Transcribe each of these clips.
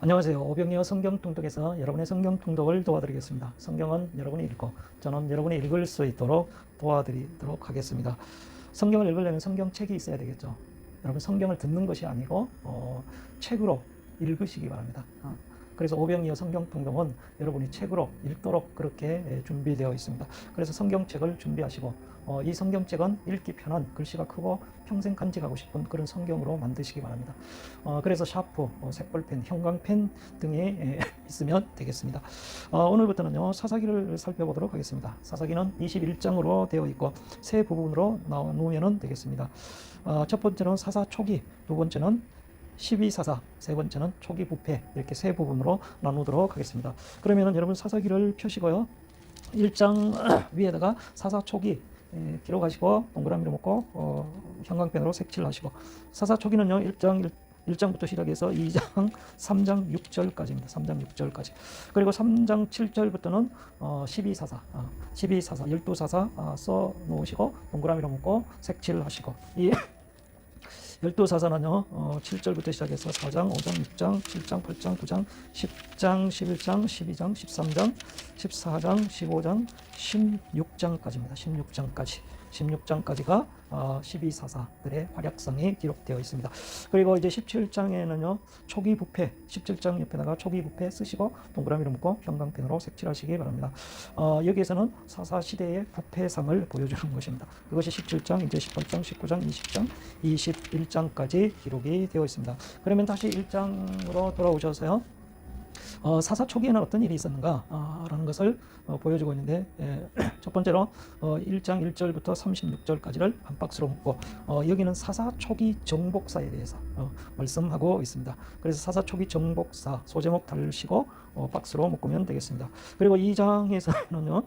안녕하세요. 오병이어 성경 통독에서 여러분의 성경 통독을 도와드리겠습니다. 성경은 여러분이 읽고 저는 여러분이 읽을 수 있도록 도와드리도록 하겠습니다. 성경을 읽으려면 성경책이 있어야 되겠죠. 여러분 성경을 듣는 것이 아니고 어, 책으로 읽으시기 바랍니다. 어, 그래서 오병이어 성경 통독은 여러분이 책으로 읽도록 그렇게 예, 준비되어 있습니다. 그래서 성경책을 준비하시고 어, 이 성경책은 읽기 편한 글씨가 크고 평생 간직하고 싶은 그런 성경으로 만드시기 바랍니다. 어, 그래서 샤프, 어, 색볼펜, 형광펜 등이 에, 있으면 되겠습니다. 어, 오늘부터는요 사사기를 살펴보도록 하겠습니다. 사사기는 21장으로 되어 있고 세 부분으로 나누면 되겠습니다. 어, 첫 번째는 사사 초기, 두 번째는 12사사, 세 번째는 초기 부패 이렇게 세 부분으로 나누도록 하겠습니다. 그러면은 여러분 사사기를 펴시고요. 1장 위에다가 사사 초기 예, 기록하시고 동그라미로 묶고 어, 형광펜으로 색칠을 하시고 사사 초기는요 1장 1, 장부터 시작해서 2장, 3장 6절까지입니다. 3장 6절까지. 그리고 3장 7절부터는 어, 12사사, 어, 12사사, 12사사 어, 써 놓으시고 동그라미로 묶고 색칠을 하시고 이 열두 사사는요, 어, 7절부터 시작해서 4장, 5장, 6장, 7장, 8장, 9장, 10장, 11장, 12장, 13장, 14장, 15장, 16장까지입니다. 16장까지. 16장까지가 어, 12사사들의 활약성이 기록되어 있습니다. 그리고 이제 17장에는요, 초기 부패, 17장 옆에다가 초기 부패 쓰시고 동그라미로 묶고 형광펜으로 색칠하시기 바랍니다. 어, 여기에서는 사사 시대의 부패상을 보여주는 것입니다. 그것이 17장, 이제 18장, 19장, 20장, 21장까지 기록이 되어 있습니다. 그러면 다시 1장으로 돌아오셔서요. 어, 사사 초기에는 어떤 일이 있었는가 아, 라는 것을 어, 보여주고 있는데 예, 첫 번째로 어, 1장 1절부터 36절까지를 한 박스로 묶고 어, 여기는 사사 초기 정복사에 대해서 어, 말씀하고 있습니다. 그래서 사사 초기 정복사 소제목 달시고 어, 박스로 묶으면 되겠습니다. 그리고 2장에서는요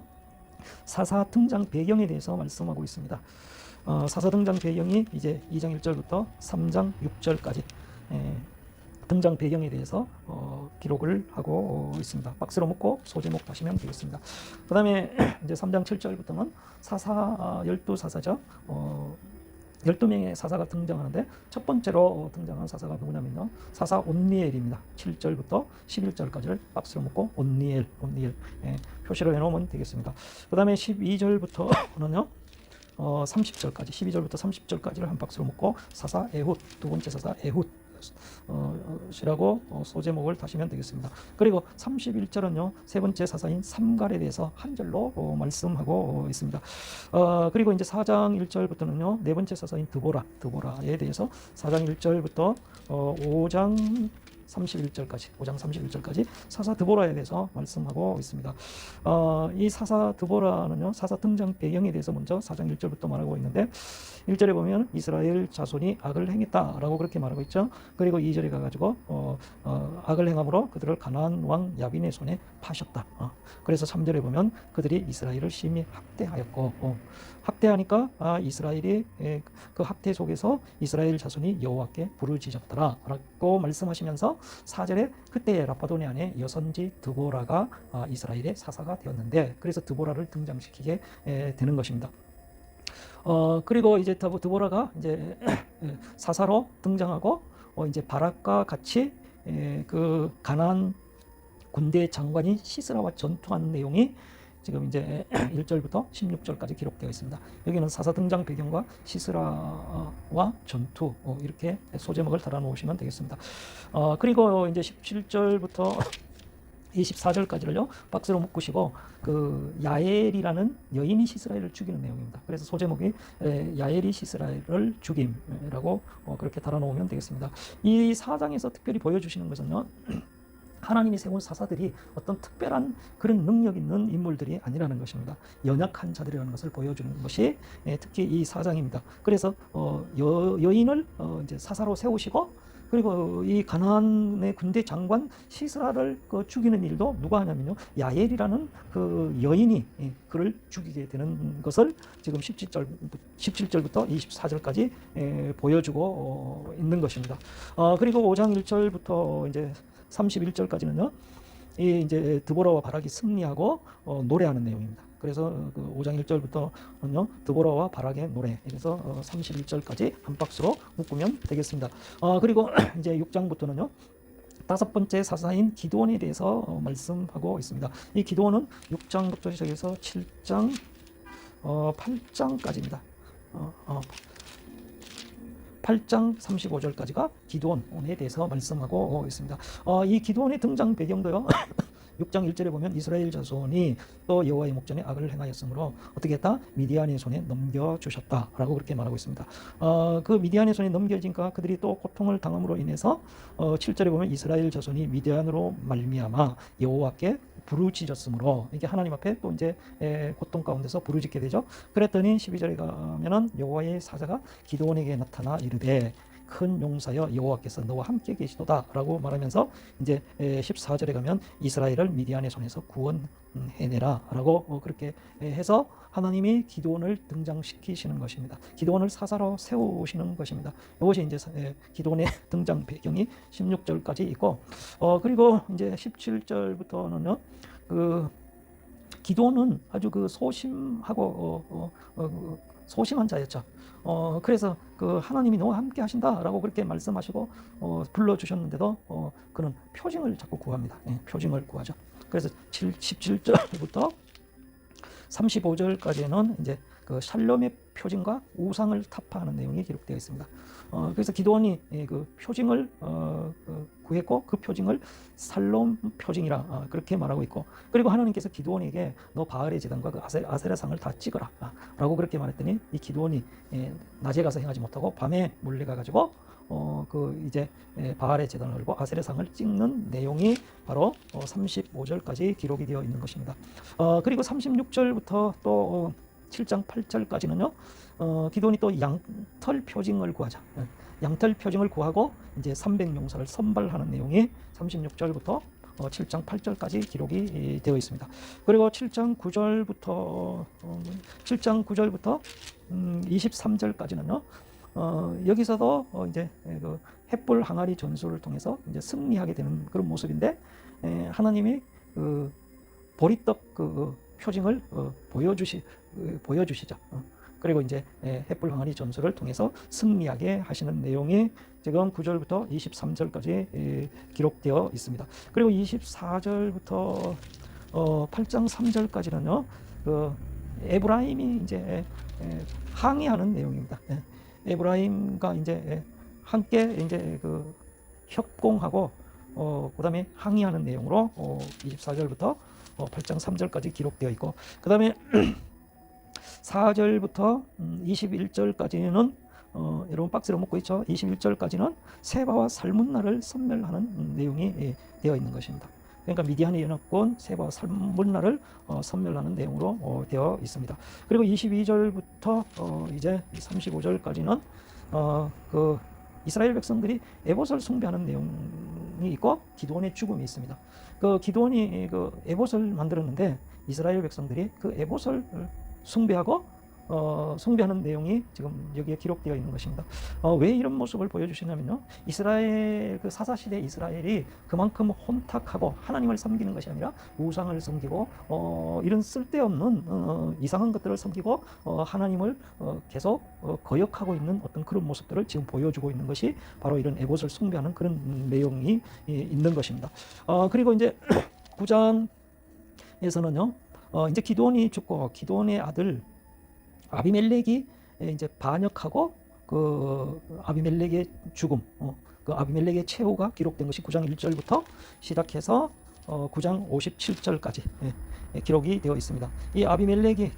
사사 등장 배경에 대해서 말씀하고 있습니다. 어, 사사 등장 배경이 이제 2장 1절부터 3장 6절까지 예, 등장 배경에 대해서 어, 기록을 하고 어, 있습니다. 박스로 묶고 소제목 다시면 되겠습니다. 그 다음에 이제 3장 7절부터는 사사 어, 12사사죠. 어, 12명의 사사가 등장하는데 첫 번째로 어, 등장한 사사가 누구냐면요. 사사 온니엘입니다. 7절부터 11절까지를 박스로 묶고 온니엘, 온니엘 예, 표시를 해놓으면 되겠습니다. 그 다음에 12절부터는요. 어, 30절까지 12절부터 30절까지를 한 박스로 묶고 사사 에훗 두 번째 사사 에훗 어, 시라고 어, 소제목을 다시면 되겠습니다. 그리고 31절은요 세 번째 사사인 삼갈에 대해서 한 절로 어, 말씀하고 어, 있습니다. 어, 그리고 이제 4장 1절부터는요 네 번째 사사인 드보라 드보라에 대해서 4장 1절부터 어, 5장 31절까지 5장 31절까지 사사 드보라에 대해서 말씀하고 있습니다. 어, 이 사사 드보라는요 사사 등장 배경에 대해서 먼저 4장 1절부터 말하고 있는데 1절에 보면 이스라엘 자손이 악을 행했다라고 그렇게 말하고 있죠. 그리고 2절에 가가지고 어, 어, 악을 행함으로 그들을 가나안 왕 야빈의 손에 파셨다. 어, 그래서 3절에 보면 그들이 이스라엘을 심히 학대하였고 어, 학대하니까 아, 이스라엘이 에, 그 학대 속에서 이스라엘 자손이 여호와께 부르짖었더라라고 말씀하시면서 4절에 그때 라파도니 안에 여선지 드보라가 아, 이스라엘의 사사가 되었는데 그래서 드보라를 등장시키게 에, 되는 것입니다. 어 그리고 이제 드보- 드보라가 이제 사사로 등장하고 어 이제 바락과 같이 에, 그 가나안 군대 장관인 시스라와 전투한 내용이 지금 이제 1절부터 16절까지 기록되어 있습니다. 여기는 사사 등장 배경과 시스라와 전투 어, 이렇게 소제목을 달아 놓으시면 되겠습니다. 어, 그리고 이제 17절부터 24절까지를요 박스로 묶으시고 그 야엘이라는 여인이 시스라엘을 죽이는 내용입니다. 그래서 소제목이 에, 야엘이 시스라엘을 죽임이라고 어, 그렇게 달아놓으면 되겠습니다. 이 사장에서 특별히 보여주시는 것은요. 하나님이 세운 사사들이 어떤 특별한 그런 능력 있는 인물들이 아니라는 것입니다. 연약한 자들이라는 것을 보여주는 것이 예, 특히 이 사장입니다. 그래서 어, 여, 여인을 어, 이제 사사로 세우시고 그리고 이 가나안의 군대 장관 시스라를 그 죽이는 일도 누가 하냐면요 야엘이라는 그 여인이 예, 그를 죽이게 되는 것을 지금 17절 17절부터 24절까지 예, 보여주고 어, 있는 것입니다. 어, 그리고 5장 1절부터 이제 31절까지는요. 이 이제 드보라와 바락이 승리하고 어, 노래하는 내용입니다. 그래서 그 5장 1절부터는요 드보라와 바락의 노래. 그래서 어, 31절까지 한 박스로 묶으면 되겠습니다. 어, 그리고 이제 6장부터는요 다섯 번째 사사인 기도원에 대해서 어, 말씀하고 있습니다. 이 기도원은 6장부터 시작해서 7장, 어, 8장까지입니다. 어, 어, 8장 35절까지가 기도원에 대해서 말씀하고 있습니다. 어, 이 기도원의 등장 배경도요. 6장 1절에 보면 이스라엘 자손이 또 여호와의 목전에 악을 행하였으므로 어떻게 했다? 미디안의 손에 넘겨 주셨다라고 그렇게 말하고 있습니다. 어, 그 미디안의 손에 넘겨진까 그들이 또 고통을 당함으로 인해서 어, 7절에 보면 이스라엘 자손이 미디안으로 말미암아 여호와께 부르짖었으므로 이게 하나님 앞에 또 이제 에, 고통 가운데서 부르짖게 되죠. 그랬더니 12절에 가면은 여호와의 사자가 기도원에게 나타나 이르되 큰 용사여 여호와께서 너와 함께 계시도다라고 말하면서 이제 14절에 가면 이스라엘을 미디안의 손에서 구원해내라라고 어, 그렇게 해서 하나님이 기도원을 등장시키시는 것입니다. 기도원을 사사로 세우시는 것입니다. 이것이 이제 기도원의 등장 배경이 16절까지 있고 어 그리고 이제 17절부터는요. 그 기도는 아주 그 소심하고 어, 어, 어, 소심한 자였죠. 어, 그래서 그 하나님이 너와 함께 하신다라고 그렇게 말씀하시고 어, 불러주셨는데도 어, 그는 표징을 자꾸 구합니다. 예, 표징을 구하죠. 그래서 7, 17절부터 35절까지는 이제 그 샬롬의 표징과 우상을 타파하는 내용이 기록되어 있습니다. 어, 그래서 기도원이 예, 그 표징을 어, 그 구했고 그 표징을 살롬 표징이라 어, 그렇게 말하고 있고 그리고 하나님께서 기도원에게 너 바알의 제단과 그 아세, 아세라 상을 다 찍어라 아, 라고 그렇게 말했더니 이 기도원이 예, 낮에 가서 행하지 못하고 밤에 몰래 가가지고 어, 그 이제 예, 바알의 제단을 걸고 아세라상을 찍는 내용이 바로 어, 35절까지 기록이 되어 있는 것입니다. 어, 그리고 36절부터 또 어, 7장 8절까지는요. 어, 기도원이 또 양털 표징을 구하자. 예, 양털 표징을 구하고 이제 300용사를 선발하는 내용이 36절부터 어, 7장 8절까지 기록이 되어 있습니다. 그리고 7장 9절부터 어, 7장 9절부터 음, 23절까지는요. 어, 여기서도 어, 이제 그 햇불 항아리 전술을 통해서 이제 승리하게 되는 그런 모습인데 에, 하나님이 그 보리떡 그 표징을 어, 보여주시 어, 보여주시죠. 어. 그리고 이제 예, 햇불 항아리 전술을 통해서 승리하게 하시는 내용이 지금 9절부터 23절까지 예, 기록되어 있습니다. 그리고 24절부터 어, 8장 3절까지는요. 그 에브라임이 이제 예, 항의하는 내용입니다. 예. 에브라임과 이제 예, 함께 이제 그 협공하고 어, 그 다음에 항의하는 내용으로 어, 24절부터 어, 8장 3절까지 기록되어 있고 그 다음에 4절부터 21절까지는 어, 여러분 박스로 먹고 있죠. 21절까지는 세바와 살문나를 선멸하는 음, 내용이 예, 되어 있는 것입니다. 그러니까 미디안의 연합군 세바와 살문나를 어, 선멸하는 내용으로 어, 되어 있습니다. 그리고 22절부터 어, 이제 35절까지는 어, 그 이스라엘 백성들이 에봇을 숭배하는 내용이 있고 기도원의 죽음이 있습니다. 그 기도원이 그 에봇을 만들었는데 이스라엘 백성들이 그 에봇을 숭배하고 어, 숭배하는 내용이 지금 여기에 기록되어 있는 것입니다. 어, 왜 이런 모습을 보여주시냐면요. 이스라엘 그 사사 시대 이스라엘이 그만큼 혼탁하고 하나님을 섬기는 것이 아니라 우상을 섬기고 어, 이런 쓸데없는 어, 이상한 것들을 섬기고 어, 하나님을 어, 계속 어, 거역하고 있는 어떤 그런 모습들을 지금 보여주고 있는 것이 바로 이런 에봇을 숭배하는 그런 내용이 예, 있는 것입니다. 어, 그리고 이제 9장에서는요. 어, 이제 기도원이 죽고 기도원의 아들 아비멜렉이 이제 반역하고 그 아비멜렉의 죽음, 어, 그 아비멜렉의 최후가 기록된 것이 9장 1절부터 시작해서 어, 9장 57절까지 예, 예, 기록이 되어 있습니다. 이 아비멜렉이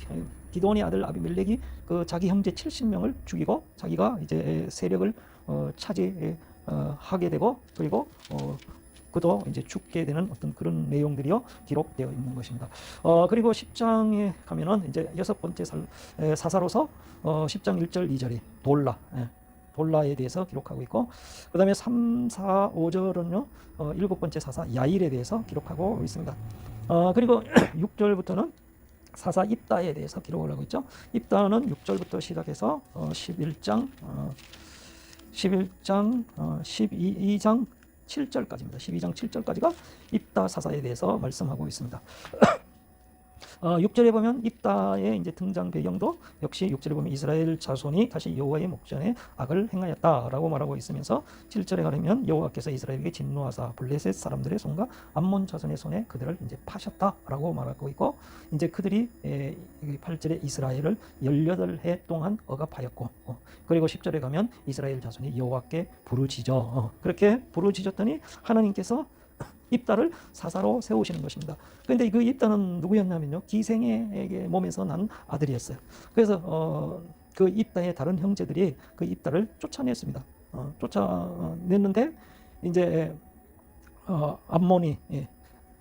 기도원의 아들 아비멜렉이 그 자기 형제 70명을 죽이고 자기가 이제 세력을 어, 차지하게 되고 그리고 어, 그도 이제 죽게 되는 어떤 그런 내용들이요 기록되어 있는 것입니다. 어 그리고 10장에 가면은 이제 여섯 번째 살, 에, 사사로서 어 10장 1절 2절이 돌라 예, 돌라에 대해서 기록하고 있고 그 다음에 3, 4, 5절은요 어 일곱 번째 사사 야일에 대해서 기록하고 있습니다. 어 그리고 6절부터는 사사 입다에 대해서 기록을 하고 있죠. 입다는 6절부터 시작해서 어 11장 어 11장 어 12장 7절까지입니다. 12장 7절까지가 입다 사사에 대해서 말씀하고 있습니다. 어, 6절에 보면 입다의 이제 등장 배경도 역시 6절에 보면 이스라엘 자손이 다시 여호와의 목전에 악을 행하였다라고 말하고 있으면서 7절에 가려면 여호와께서 이스라엘에게 진노하사 블레셋 사람들의 손과 암몬 자손의 손에 그들을 이제 파셨다라고 말하고 있고 이제 그들이 에, 8절에 이스라엘을 18해 동안 억압하였고 어, 그리고 10절에 가면 이스라엘 자손이 여호와께 부르짖어. 어, 그렇게 부르짖었더니 하나님께서 입다를 사사로 세우시는 것입니다. 그런데 그 입다는 누구였냐면요. 기생에게 몸에서 난 아들이었어요. 그래서 어, 그 입다의 다른 형제들이 그 입다를 쫓아냈습니다. 어, 쫓아냈는데 이제 어, 암몬이 예,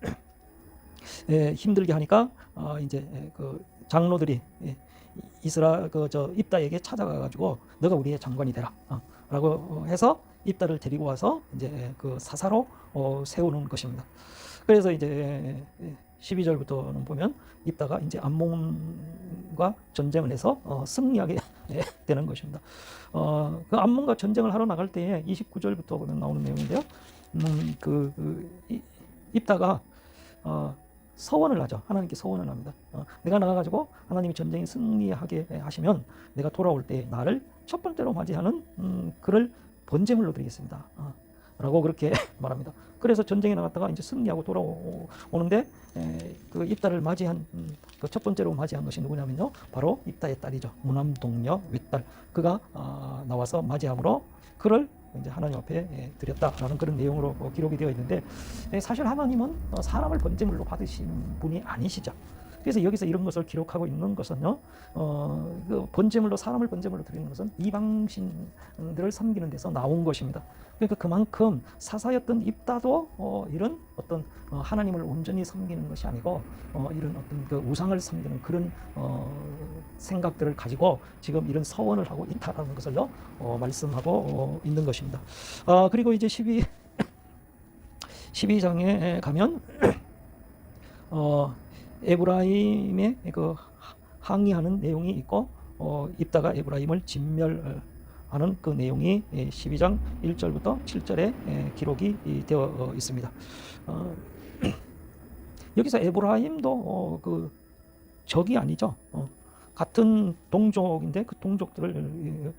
예, 힘들게 하니까 어, 이제 예, 그 장로들이 예, 이스라 그 저 입다에게 찾아가 가지고 너가 우리의 장관이 되라. 어, 라고 해서 입다를 데리고 와서 이제 그 사사로 어, 세우는 것입니다. 그래서 이제 12절부터는 보면 입다가 이제 암몬과 전쟁을 해서 어, 승리하게 되는 것입니다. 어, 그 암몬과 전쟁을 하러 나갈 때에 29절부터 보면 나오는 내용인데요. 음, 그, 그 이- 입다가 어, 서원을 하죠. 하나님께 서원을 합니다. 어, 내가 나가가지고 하나님이 전쟁에 승리하게 하시면 내가 돌아올 때 나를 첫 번째로 맞이하는 음, 그를 번제물로 드리겠습니다. 어, 라고 그렇게 말합니다. 그래서 전쟁에 나갔다가 이제 승리하고 돌아오는데 에, 그 입다를 맞이한 음, 그첫 번째로 맞이한 것이 누구냐면요, 바로 입다의 딸이죠. 무남동녀 외딸 그가 아, 나와서 맞이함으로 그를 이제 하나님 앞에 예, 드렸다라는 그런 내용으로 어, 기록이 되어 있는데 예, 사실 하나님은 어, 사람을 번제물로 받으신 분이 아니시죠. 그래서 여기서 이런 것을 기록하고 있는 것은요, 어, 그 번제물로 사람을 번제물로 드리는 것은 이방신들을 섬기는 데서 나온 것입니다. 그러니까 그만큼 사사였던 입다도 어, 이런 어떤 어, 하나님을 온전히 섬기는 것이 아니고 어, 이런 어떤 그 우상을 섬기는 그런 어, 생각들을 가지고 지금 이런 서원을 하고 있다라는 것을요 어, 말씀하고 어, 있는 것입니다. 어, 그리고 이제 12 12장에 가면 어, 에브라임의 그 항의하는 내용이 있고 어, 입다가 에브라임을 진멸하는 그 내용이 예, 12장 1절부터 7절에 예, 기록이 이, 되어 어, 있습니다. 어, 여기서 에브라임도 어, 그 적이 아니죠. 어, 같은 동족인데 그 동족들을 예,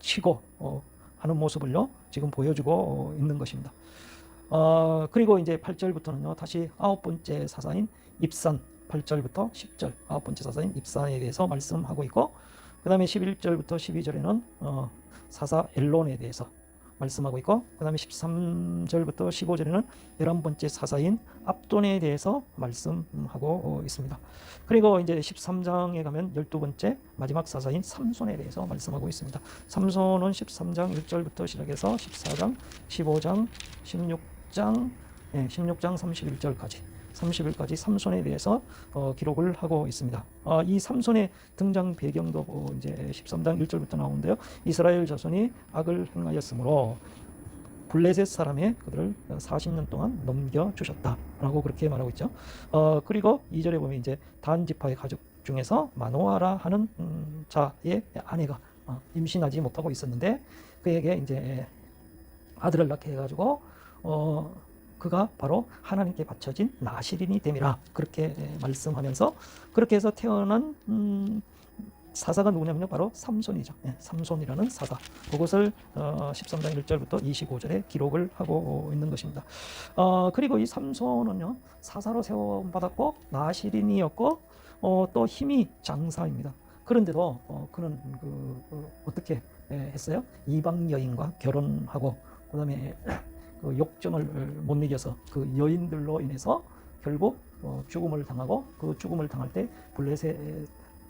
치고 어, 하는 모습을요 지금 보여주고 어, 있는 것입니다. 어, 그리고 이제 8절부터는요 다시 아홉 번째 사사인 입산 8절부터 10절 아홉 번째 사사인 입산에 대해서 말씀하고 있고 그 다음에 11절부터 12절에는 어, 사사 엘론에 대해서 말씀하고 있고 그 다음에 13절부터 15절에는 11번째 사사인 압돈에 대해서 말씀하고 어, 있습니다. 그리고 이제 13장에 가면 12번째 마지막 사사인 삼손에 대해서 말씀하고 있습니다. 삼손은 13장 1절부터 시작해서 14장, 15장, 16장, 예, 16장 31절까지 30일까지 삼손에 대해서 어, 기록을 하고 있습니다. 어, 이 삼손의 등장 배경도 어, 이제 13장 1절부터 나오는데요. 이스라엘 자손이 악을 행하였으므로 블레셋 사람의 그들을 40년 동안 넘겨 주셨다라고 그렇게 말하고 있죠. 어, 그리고 2절에 보면 이제 단 지파의 가족 중에서 마노아라 하는 음, 자의 아내가 어, 임신하지 못하고 있었는데 그에게 이제 아들을 낳게 해가지고 어, 그가 바로 하나님께 바쳐진 나시린이 됨이라 그렇게 예, 말씀하면서 그렇게 해서 태어난 음, 사사가 누구냐면요 바로 삼손이죠. 예, 삼손이라는 사사. 그것을 어, 13장 1절부터 25절에 기록을 하고 있는 것입니다. 어, 그리고 이 삼손은요 사사로 세워받았고 나시린이었고 어, 또 힘이 장사입니다. 그런데도 어, 그는 그, 그 어떻게 예, 했어요? 이방 여인과 결혼하고 그 다음에 그 욕정을 못 이겨서 그 여인들로 인해서 결국 어, 죽음을 당하고 그 죽음을 당할 때 블레셋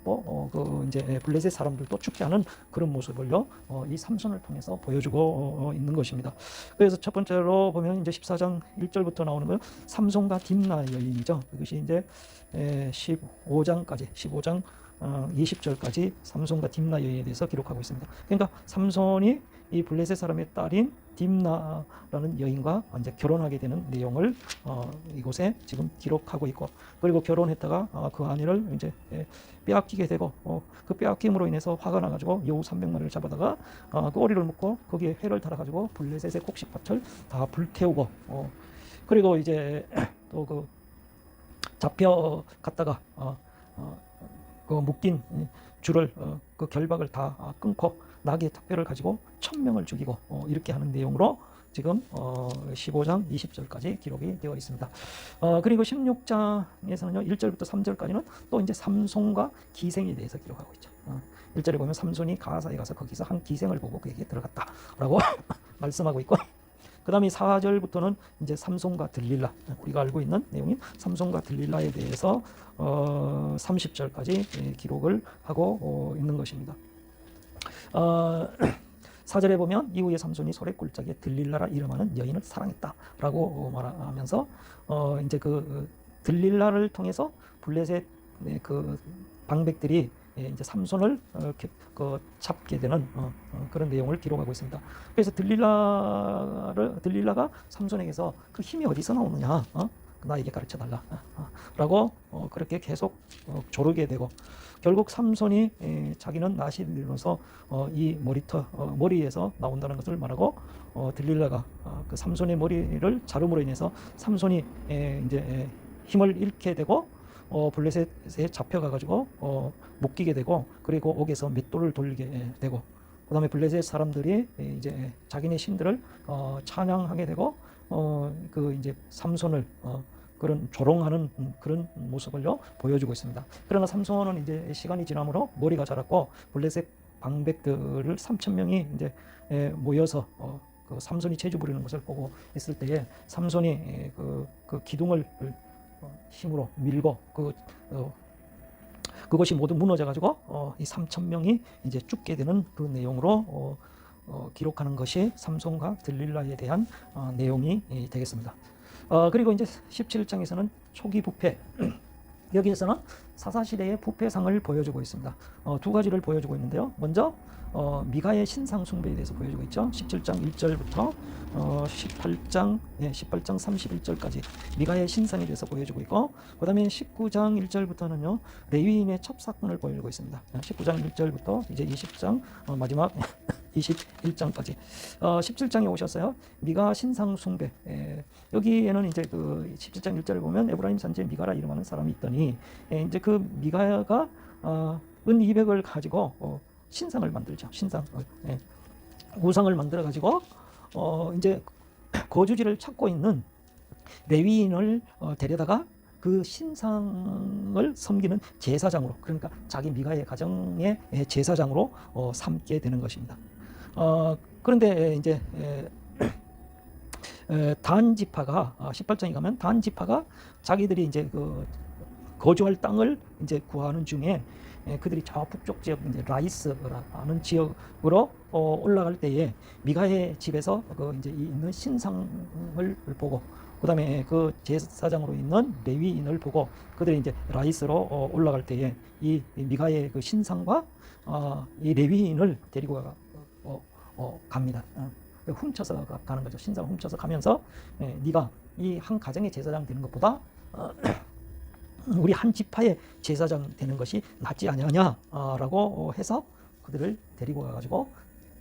또 어, 그 이제 블레셋 사람들도 죽지 않은 그런 모습을요 어, 이 삼손을 통해서 보여주고 어, 어, 있는 것입니다. 그래서 첫 번째로 보면 이제 14장 1절부터 나오는 건 삼손과 딥나 여인이죠. 그것이 이제 에, 15장까지 15장 어, 20절까지 삼손과 딥나 여인에 대해서 기록하고 있습니다. 그러니까 삼손이 이 블레셋 사람의 딸인 딥나라는 여인과 이제 결혼하게 되는 내용을 어, 이곳에 지금 기록하고 있고 그리고 결혼했다가 어, 그 아내를 이제 예, 빼앗기게 되고 어, 그 빼앗김으로 인해서 화가 나가지고 여우 300마리를 잡아다가 어, 그 오리를 묶고 거기에 회를 달아가지고 블레셋의 곡식밭을 다 불태우고 어, 그리고 이제 또 그 잡혀 갔다가 어, 어, 그 묶인 이 줄을 어, 그 결박을 다 아, 끊고 나귀의 특별을 가지고 천 명을 죽이고 어, 이렇게 하는 내용으로 지금 어, 15장 20절까지 기록이 되어 있습니다. 어, 그리고 16장에서는요 1절부터 3절까지는 또 이제 삼손과 기생에 대해서 기록하고 있죠. 어, 1절에 보면 삼손이 가사에 가서 거기서 한 기생을 보고 그에게 들어갔다라고 말씀하고 있고 그 다음에 4절부터는 이제 삼손과 들릴라 우리가 알고 있는 내용인 삼손과 들릴라에 대해서 어, 30절까지 예, 기록을 하고 어, 있는 것입니다. 어, 4절에 보면 이후에 삼손이 소래골짜기에 들릴라라 이름하는 여인을 사랑했다라고 어, 말하면서 어, 이제 그 어, 들릴라를 통해서 블레셋 네, 그 방백들이 예, 이제 삼손을 어, 겨- 그 잡게 되는 어, 어, 그런 내용을 기록하고 있습니다. 그래서 들릴라를 들릴라가 삼손에게서 그 힘이 어디서 나오느냐, 어? 나에게 가르쳐 달라, 라고 어, 그렇게 계속 어, 조르게 되고 결국 삼손이 에, 자기는 나시로서 어, 이 머리터 어, 머리에서 나온다는 것을 말하고 어, 들릴라가 어, 그 삼손의 머리를 자름으로 인해서 삼손이 에, 이제 에, 힘을 잃게 되고 어, 블레셋에 잡혀가 가지고 어, 묶이게 되고 그리고 옥에서 맷돌을 돌리게 되고 그 다음에 블레셋 사람들이 에, 이제 자기네 신들을 어, 찬양하게 되고 어, 그 이제 삼손을 어, 그런 조롱하는 음, 그런 모습을요 보여주고 있습니다. 그러나 삼손은 이제 시간이 지남으로 머리가 자랐고 블레셋 방백들을 3천 명이 이제 에, 모여서 어, 그 삼손이 체주 부리는 것을 보고 있을 때에 삼손이 에, 그, 그 기둥을 어, 힘으로 밀고 그 어, 그것이 모두 무너져 가지고 어, 이 3천 명이 이제 죽게 되는 그 내용으로 어, 어, 기록하는 것이 삼손과 들릴라에 대한 어, 내용이 이, 되겠습니다. 어, 그리고 이제 17장에서는 초기 부패 여기에서는 사사시대의 부패상을 보여주고 있습니다. 어, 두 가지를 보여주고 있는데요. 먼저 어, 미가의 신상 숭배에 대해서 보여주고 있죠. 17장 1절부터 어, 18장 예, 18장 31절까지 미가의 신상에 대해서 보여주고 있고 그다음에 19장 1절부터는요 레위인의 첩사건을 보여주고 있습니다. 19장 1절부터 이제 20장 어, 마지막 21장까지 어, 17장에 오셨어요. 미가 신상 숭배 예, 여기에는 이제 그 17장 1절을 보면 에브라임 산지에 미가라 이름하는 사람이 있더니 예, 이제 그 미가가 어, 은 200을 가지고 어, 신상을 만들죠. 신상 어, 예. 우상을 만들어 가지고 어, 이제 거주지를 찾고 있는 레위인을 어, 데려다가 그 신상을 섬기는 제사장으로 그러니까 자기 미가의 가정의 예, 제사장으로 어, 삼게 되는 것입니다. 어, 그런데 이제 에, 에, 단 지파가 아, 18장에 가면 단 지파가 자기들이 이제 그 거주할 땅을 이제 구하는 중에 에, 그들이 저 북쪽 지역 이제 라이스라는 지역으로 어, 올라갈 때에 미가의 집에서 그 이제 이 있는 신상을 보고 그다음에 그 제사장으로 있는 레위인을 보고 그들이 이제 라이스로 어, 올라갈 때에 이 미가의 그 신상과 어, 이 레위인을 데리고 갑니다. 어, 훔쳐서 가- 가는 거죠. 신상을 훔쳐서 가면서 예, 네가 이 한 가정의 제사장 되는 것보다 어, 우리 한 지파의 제사장 되는 것이 낫지 않냐라고 해서 그들을 데리고 가가지고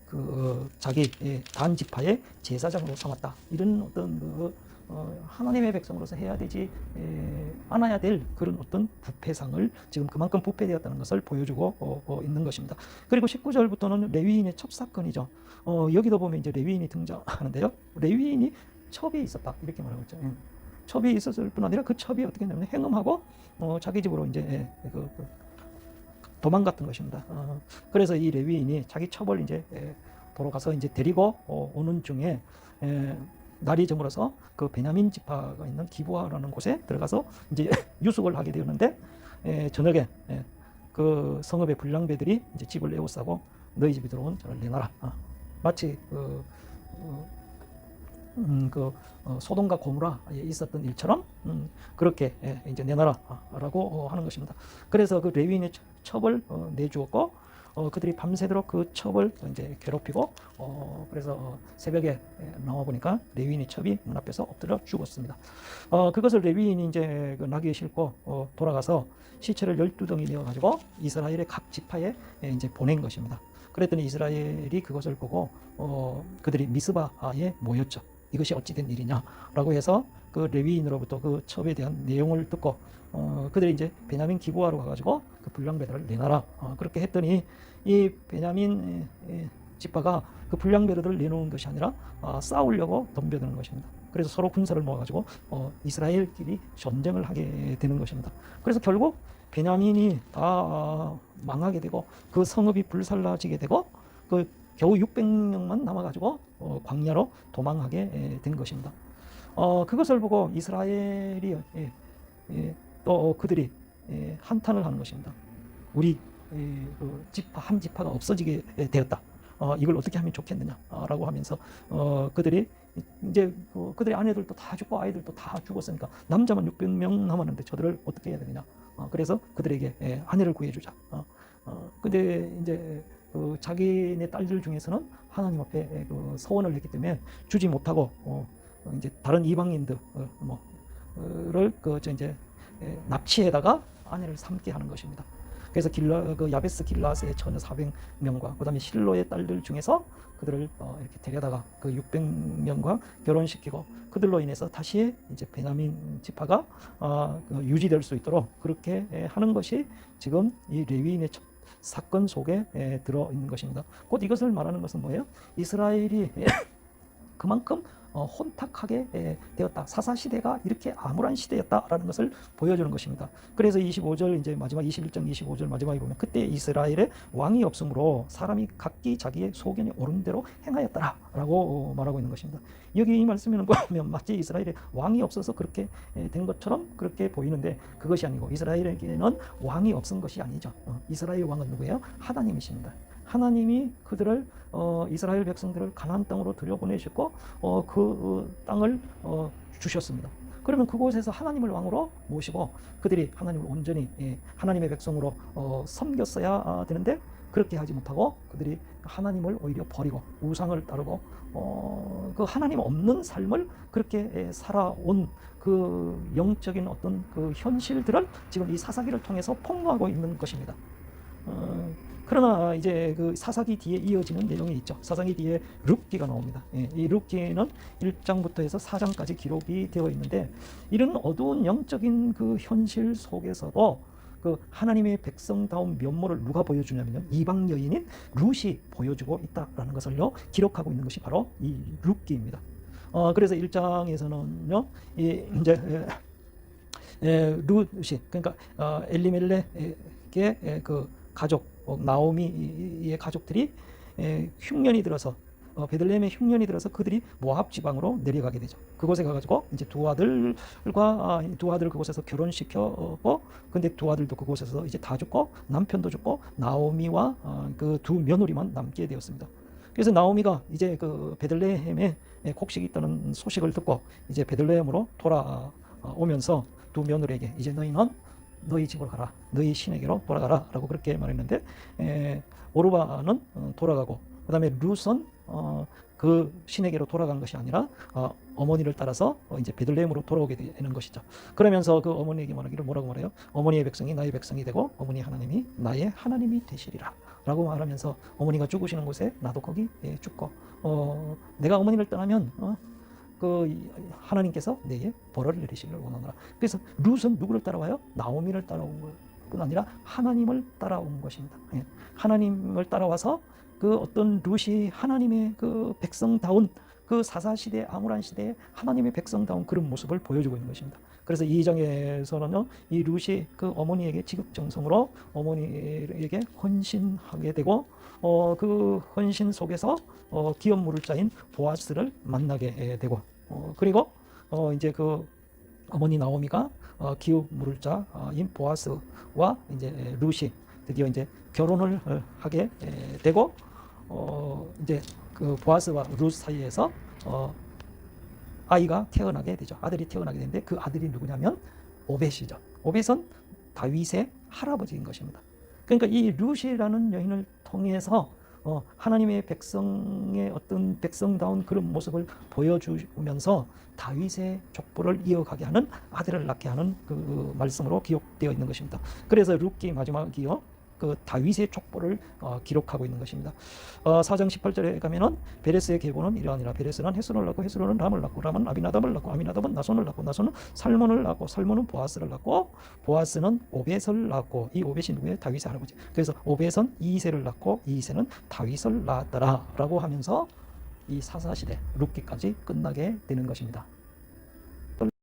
그 어, 자기 예, 단 지파의 제사장으로 삼았다. 이런 어떤 그 어, 하나님의 백성으로서 해야 되지 에, 않아야 될 그런 어떤 부패상을 지금 그만큼 부패되었다는 것을 보여주고 어, 어, 있는 것입니다. 그리고 19절부터는 레위인의 첩 사건이죠. 어, 여기도 보면 이제 레위인이 등장하는데요. 레위인이 첩이 있었다 이렇게 말하고 있죠. 예. 첩이 있었을 뿐 아니라 그 첩이 어떻게 되냐면 행음하고 어, 자기 집으로 이제 예, 그, 그 도망갔던 것입니다. 어, 그래서 이 레위인이 자기 첩을 이제 예, 돌아가서 이제 데리고 어, 오는 중에 예, 날이 저물어서 그 베냐민 지파가 있는 기부하라는 곳에 들어가서 이제 유숙을 하게 되었는데 예, 저녁에 예, 그 성읍의 불량배들이 이제 집을 에워싸고 너희 집에 들어온 저를 내놔라. 어, 마치 그, 어, 음, 그 어, 소돔과 고무라에 있었던 일처럼 음, 그렇게 예, 이제 내놔라라고 어, 하는 것입니다. 그래서 그 레위인의 처- 첩을 어, 내주었고 어, 그들이 밤새도록 그 첩을 이제 괴롭히고 어, 그래서 어, 새벽에 예, 나와 보니까 레위인의 첩이 문 앞에서 엎드려 죽었습니다. 어, 그것을 레위인이 이제 그 나귀에 싣고 어, 돌아가서 시체를 열두 덩이 내어 가지고 이스라엘의 각 지파에 예, 이제 보낸 것입니다. 그랬더니 이스라엘이 그것을 보고 어, 그들이 미스바에 모였죠. 이것이 어찌된 일이냐라고 해서 그 레위인으로부터 그 첩에 대한 내용을 듣고 어, 그들이 이제 베냐민 기부하러 가가지고 그 불량배들을 내놔라 어, 그렇게 했더니 이 베냐민 지파가 그 불량배들을 내놓은 것이 아니라 아, 싸우려고 덤벼드는 것입니다. 그래서 서로 군사를 모아가지고 어, 이스라엘끼리 전쟁을 하게 되는 것입니다. 그래서 결국 베냐민이 다 아, 망하게 되고 그 성읍이 불살라지게 되고 그 겨우 600명만 남아가지고 어, 광야로 도망하게 에, 된 것입니다. 어, 그것을 보고 이스라엘이 예, 예, 또 그들이 예, 한탄을 하는 것입니다. 우리 예, 그 지파 한 지파가 없어지게 되었다. 어, 이걸 어떻게 하면 좋겠느냐라고 하면서 어, 그들이 이제 그, 그들의 아내들도 다 죽고 아이들도 다 죽었으니까 남자만 600명 남았는데 저들을 어떻게 해야 되느냐. 어, 그래서 그들에게 예, 아내를 구해주자. 어, 어, 근데 이제 그 자기네 딸들 중에서는 하나님 앞에 예, 그 서원을 했기 때문에 주지 못하고 어, 어, 이제 다른 이방인들 어, 뭐를 그저 이제 예, 납치해다가 아내를 삼게 하는 것입니다. 그래서 길라 그 야베스 길라스의 처녀 400명과 그다음에 실로의 딸들 중에서 그들을 어, 이렇게 데려다가 그 600명과 결혼시키고 그들로 인해서 다시 이제 베냐민 지파가 어, 그 유지될 수 있도록 그렇게 예, 하는 것이 지금 이 레위인의 첫 사건 속에 예, 들어 있는 것입니다. 곧 이것을 말하는 것은 뭐예요? 이스라엘이 그만큼 어, 혼탁하게 예, 되었다. 사사 시대가 이렇게 암울한 시대였다라는 것을 보여주는 것입니다. 그래서 25절 이제 마지막 21장 25절 마지막에 보면 그때 이스라엘에 왕이 없으므로 사람이 각기 자기의 소견이 옳은 대로 행하였다라고 어, 말하고 있는 것입니다. 여기 이 말씀에는 보면 마치 이스라엘에 왕이 없어서 그렇게 예, 된 것처럼 그렇게 보이는데 그것이 아니고 이스라엘에게는 왕이 없은 것이 아니죠. 어, 이스라엘 왕은 누구예요? 하나님이십니다. 하나님이 그들을 어, 이스라엘 백성들을 가나안 땅으로 들여보내셨고 어, 그 어, 땅을 어, 주셨습니다. 그러면 그곳에서 하나님을 왕으로 모시고 그들이 하나님을 온전히 예, 하나님의 백성으로 어, 섬겼어야 아, 되는데 그렇게 하지 못하고 그들이 하나님을 오히려 버리고 우상을 따르고 어, 그 하나님 없는 삶을 그렇게 예, 살아온 그 영적인 어떤 그 현실들을 지금 이 사사기를 통해서 폭로하고 있는 것입니다. 어, 그러나 이제 그 사사기 뒤에 이어지는 내용이 있죠. 사사기 뒤에 룻기가 나옵니다. 예, 이 룻기는 1장부터 해서 4장까지 기록이 되어 있는데 이런 어두운 영적인 그 현실 속에서도 그 하나님의 백성다운 면모를 누가 보여주냐면요. 이방 여인인 룻이 보여주고 있다라는 것을요. 기록하고 있는 것이 바로 이 룻기입니다. 어, 그래서 1장에서는요. 이 이제 에, 에, 룻이 그러니까 어, 엘리멜렉의 에, 그 가족 어, 나오미의 가족들이 에, 흉년이 들어서 어, 베들레헴에 흉년이 들어서 그들이 모압 지방으로 내려가게 되죠. 그곳에 가가지고 이제 두 아들과 아, 두 아들을 그곳에서 결혼시켰고, 근데 두 아들도 그곳에서 이제 다 죽고 남편도 죽고 나오미와 어, 그두 며느리만 남게 되었습니다. 그래서 나오미가 이제 그 베들레헴에 곡식이 있다는 소식을 듣고 이제 베들레헴으로 돌아오면서 두 며느리에게 이제 너희는 너희 집으로 가라. 너희 신에게로 돌아가라. 라고 그렇게 말했는데 에, 오르바는 어, 돌아가고 그 다음에 룻은 어, 그 신에게로 돌아간 것이 아니라 어, 어머니를 따라서 어, 이제 베들레헴으로 돌아오게 되는 것이죠. 그러면서 그 어머니에게 말하기를 뭐라고 말해요? 어머니의 백성이 나의 백성이 되고 어머니 하나님이 나의 하나님이 되시리라. 라고 말하면서 어머니가 죽으시는 곳에 나도 거기 예, 죽고 어, 내가 어머니를 떠나면 어, 그 하나님께서 내게 벌을 내리시기를 원하노라. 그래서 룻은 누구를 따라와요? 나오미를 따라온 것뿐 아니라 하나님을 따라온 것입니다. 예. 하나님을 따라와서 그 어떤 룻이 하나님의 그 백성다운 그 사사 시대 암울한 시대에 하나님의 백성다운 그런 모습을 보여주고 있는 것입니다. 그래서 이 장에서는요, 이 룻이 그 어머니에게 지극정성으로 어머니에게 헌신하게 되고, 어, 그 헌신 속에서 어, 기업 물자인 보아스를 만나게 되고, 어, 그리고 어, 이제 그 어머니 나오미가 어, 기업 물자인 보아스와 이제 룻이 드디어 이제 결혼을 어, 하게 에, 되고, 어, 이제 그 보아스와 룻 사이에서 어, 아이가 태어나게 되죠. 아들이 태어나게 되는데 그 아들이 누구냐면 오벳이죠. 오벳은 다윗의 할아버지인 것입니다. 그러니까 이 룻이라는 여인을 통해서 어, 하나님의 백성의 어떤 백성다운 그런 모습을 보여주면서 다윗의 족보를 이어가게 하는 아들을 낳게 하는 그 말씀으로 기록되어 있는 것입니다. 그래서 룻기 마지막이요. 그 다윗의 족보를 어, 기록하고 있는 것입니다. 어, 4장 18절에 가면은 베레스의 계보는 이러하니라. 베레스는 헤스론을 낳고 헤스론은 람을 낳고 람은 아비나답을 낳고 아비나답은 나손을 낳고 나손은 살몬을 낳고 살몬은 보아스를 낳고 보아스는 오벳을 낳고 이 오벳이 누구예요? 다윗의 할아버지. 그래서 오벳은 이세를 낳고 이세는 다윗을 낳았더라라고 하면서 이 사사 시대 룻기까지 끝나게 되는 것입니다.